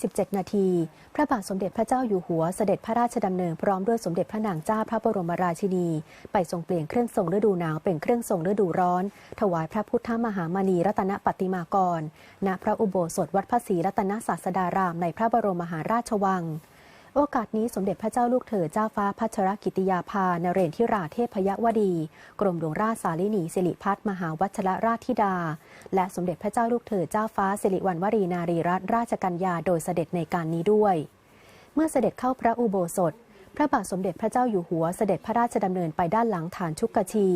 17 นาที พระบาทสมเด็จพระเจ้าอยู่หัวเสด็จพระราชดำเนินพร้อมด้วยสมเด็จพระนางเจ้าพระบรมราชินี ไปทรงเปลี่ยนเครื่องทรงฤดูหนาวเป็นเครื่องทรงฤดูร้อน ถวายพระพุทธมหามณีรัตนปฏิมากร ณ พระอุโบสถวัดพระศรีรัตนศาสดารามในพระบรมมหาราชวัง โอกาสนี้สมเด็จพระเจ้าลูกเธอเจ้าฟ้าพัชรกิติยาภานเรนทิราเทพยวดี กรมหลวงราชสาลินีสิริพัฒมหาวัชรราชธิดา และสมเด็จพระเจ้าลูกเธอเจ้าฟ้าสิริวัณวรีนารีรัตนราชกัญญาโดยเสด็จในการนี้ด้วย เมื่อเสด็จเข้าพระอุโบสถ พระบาทสมเด็จพระเจ้าอยู่หัวเสด็จพระราชดำเนินไปด้านหลังฐานชุกชี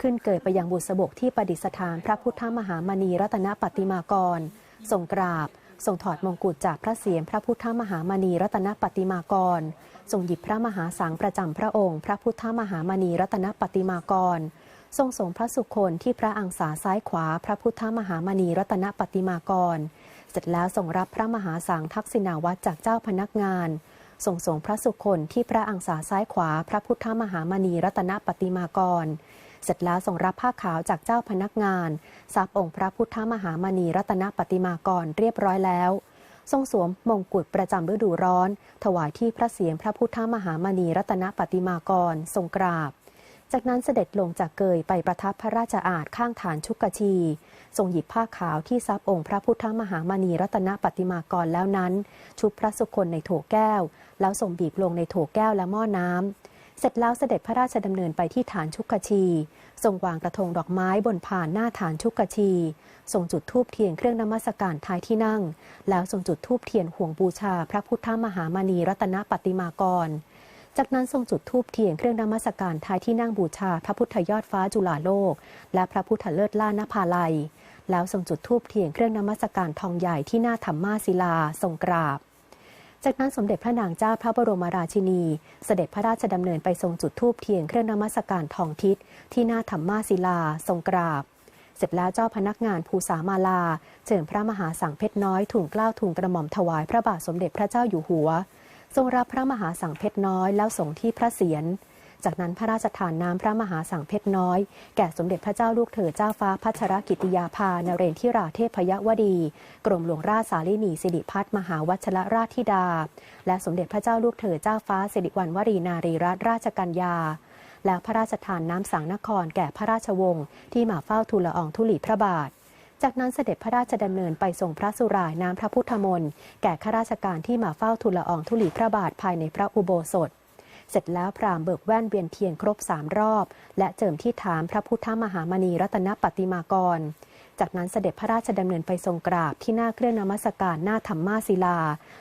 ขึ้นเกิดไปยังบุษบกที่ประดิษฐานพระพุทธมหามณีรัตนปฏิมากรทรงกราบ ทรงถอดมงกุฎจากพระเศียรพระพุทธมหามณีรัตนปฏิมากร ทรงหยิบพระมหาสังประจำพระองค์ พระพุทธมหามณีรัตนปฏิมากร ทรงสงพระสุคนที่พระอังสาซ้ายขวา พระพุทธมหามณีรัตนปฏิมากร เสร็จแล้วทรงรับพระมหาสังทักษิณาวัตรจากเจ้าพนักงานทรงส่งพระสุคนที่พระอังสาซ้ายขวา พระพุทธมหามณีรัตนปฏิมากร เสร็จแล้วทรงรับผ้าขาวจากเจ้าพนักงานทรัพย์องค์พระพุทธมหามณีรัตนปฏิมากรเรียบร้อยแล้ว ทรงสวมมงกุฎประจำฤดูร้อน ถวายที่พระเศียรพระพุทธมหามณีรัตนปฏิมากรทรงกราบ จากนั้นเสด็จลงจากเกยไปประทับพระราชอาณข้างฐานชุกชี ทรงหยิบผ้าขาวที่ซับองค์พระพุทธมหามณีรัตนปฏิมากรแล้วนั้น ชุบพระสุคนในโถแก้ว แล้วส่งบีบลงในโถแก้วและหม้อน้ำ เสร็จแล้วเสด็จพระราชดำเนินไปที่ฐานชุกกชี ทรงวางกระทงดอกไม้บนผ่านหน้าฐานชุกกชี ทรงจุดธูปเทียนเครื่องนมัสการท้ายที่นั่ง แล้วทรงจุดธูปเทียนห่วงบูชา พระพุทธมหามณีรัตนปฏิมากร จากนั้นทรงจุดธูปเทียนเครื่องนมัสการท้ายที่นั่งบูชา พระพุทธยอดฟ้าจุฬาโลก และพระพุทธเลิศล่านภาลัย แล้วทรงจุดธูปเทียนเครื่องนมัสการทองใหญ่ที่หน้าธรรมาศิลาทรงกราบ จากนั้นสมเด็จพระนางเจ้าพระบรมราชินี เสด็จพระราชดำเนินไปทรงจุดธูปเทียนเครื่องนมัสการทองทิศที่หน้าธรรมาศิลา ทรงกราบ เสร็จแล้วเจ้าพนักงานภูสามาลาเชิญพระมหาสังเพชรน้อยถุงกล้าวถุงกระหม่อมถวายพระบาทสมเด็จพระเจ้าอยู่หัว ทรงรับพระมหาสังเพชรน้อยแล้วส่งที่พระเศียร จากนั้นพระราชทานน้ำพระมหาสังเพชรน้อย แก่สมเด็จพระเจ้าลูกเธอเจ้าฟ้าพัชรกิติยาภานเรนทิราเทพยวดี กรมหลวงราชสาลินีสิริพัฒน์มหาวัชรราชธิดา และสมเด็จพระเจ้าลูกเธอเจ้าฟ้าสิริวัณวรีนารีรัตนราชกัญญาแล้วพระราชทานน้ำสังนครแก่พระราชวงศ์ที่มาเฝ้าทูลละอองธุลีพระบาท จากนั้นเสด็จพระราชดำเนินไปส่งพระสุรายน้ำพระพุทธมนต์แก่ข้าราชการที่มาเฝ้าทูลละอองธุลีพระบาทภายในพระอุโบสถ เสร็จแล้วพราหมณ์เบิกแว่นเวียนเทียนครบสามรอบ และเจิมที่ฐานพระพุทธมหามณีรัตนปฏิมากร จากนั้นเสด็จพระราชดำเนินไปทรงกราบที่หน้าเครื่องนมัสการหน้าธรรมาศิลา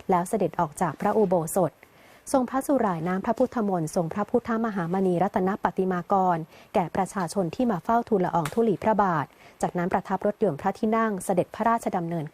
แล้วเสด็จออกจากพระอุโบสถทรงพระสุรายน้ำพระพุทธมนต์ทรงพระพุทธมหามณีรัตนปฏิมากร แก่ประชาชนที่มาเฝ้าทูลละอองธุลีพระบาท จากนั้นประทับรถยนต์พระที่นั่งเสด็จพระราชดำเนิน